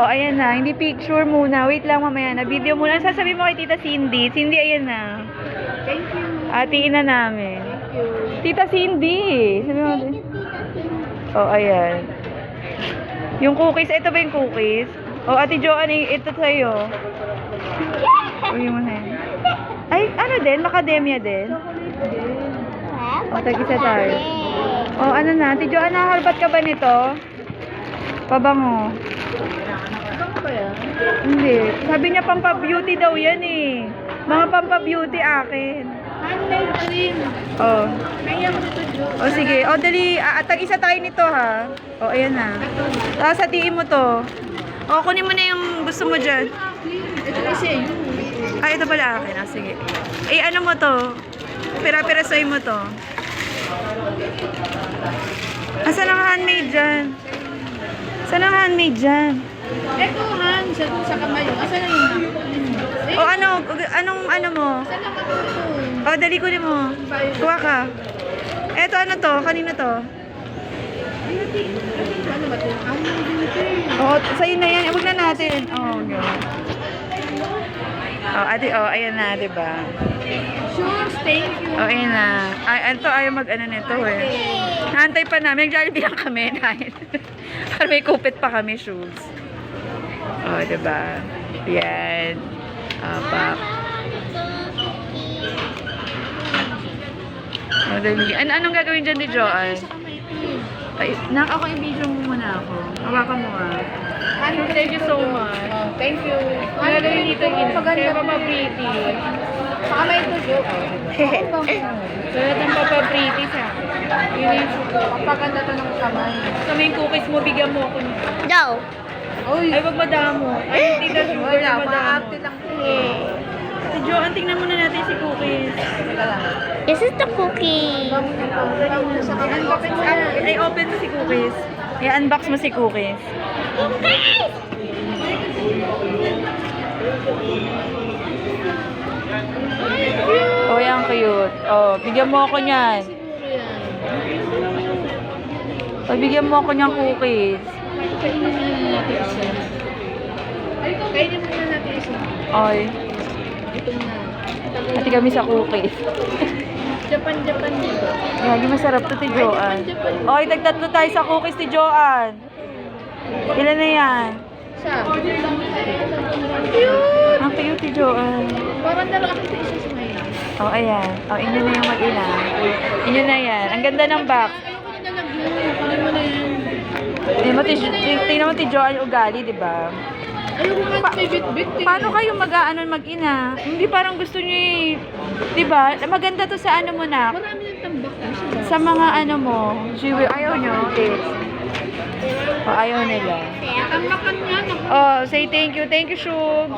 Oh, ayan na. Hindi picture muna. Wait lang mamaya na. Video muna. Sasabihin mo kay Tita Cindy. Cindy, ayan na. Thank you. Atiin na namin. Thank you. Tita Cindy. Sabi mo din. Oh, ayan. Yung cookies. Ito ba yung cookies? Oh, Ate Joanne, ito sa'yo. Uy, mo na yan. Ay, ano din? Macadamia din? O, tag-isa tayo. O, ano na? Ate Joanne, nakakalbat ka ba nito? Pabango. Hindi. Sabi niya pampa-beauty daw yan eh. Mga pampa-beauty akin. Handmade rin. Oh. Kaya ko dito, Jo. O sige. O dali. Ah, tag isa tayo nito ha. O ayan na. Tapos hatiin mo to. O kunin mo na yung gusto mo dyan. Ito kasi yun. Ay, ito pala akin. Ah, sige. Eh, ano mo to? Pira-pirasoy mo to. Asan ang handmade dyan? Saan ang handmade dyan? Ito, Han, sa, sa kamay. Asan na yun? Eh, O ano? Anong ano mo? saan ka O, dali kunin mo. Kuha ka. Eto, ano to? Kanina to? Ano ba? Ano Oo, sa'yo na yan. Huwag na natin. Oh, yun. Oh, ate, oh, ayan na, di ba? Sure, thank Oh, ayan na. Ay, ito, ayaw mag-ano nito eh. Naantay pa namin. Nag-jollibee lang kami. Dahil, para may kupit pa kami shoes. Oh, di ba? Yan. Oh, pak. Oh, dali. An anong gagawin dyan ni eh. Ay, nak ako yung video mo muna ako. Hawakan mo ah. Ano, Thank you so much. Oh, thank you. Ano yung dito yun? Kaya Papa Pretty. Sa kamay ito, Jo. Kaya ng Papa Pretty sa akin. Yun yung Kapaganda to ng kamay. sa may cookies mo, bigyan mo ako. nito. Daw. Uy, Ay, wag madamo. Ay, hindi na sugar wala. na madamo. Ma-arte lang eh. Si Joanne, tingnan muna natin si cookies. This is the cookie. Sa kanan ba Ay, open mo si cookies. I-unbox mo si cookies. Oh, yan cute. Oh, bigyan mo ako niyan. Oh, bigyan mo ako niyang cookies. Kainin muna natin isa. Kainin muna natin isa. Oy, Ito na. hati kami sa cookies. Japan, Japan dito. Yung masarap to, ti Joanne. Oy, tagtatlo tayo sa cookies, ti Joanne. Ilan na yan? Isa. Ang cute, ti Joanne. Parang dalawa kasi isa. Oh, ayan. Oh, inyo na yung mag-ina. Inyo na yan. Ang ganda ng nag-view. Kunin mo. Tingnan mo, ti, yung ugali, di ba? Ayoko nga Pa- may bit-bit eh. Paano kayo mag-ano mag-ina? Hindi parang gusto nyo eh, di ba? Maganda to sa ano mo na, Marami ng tambak na siya. sa mga ano mo, jewelry. Ayaw nyo, kids. O, ayaw nila. Tambakan nga. Oh, say thank you. Thank you, Shubs.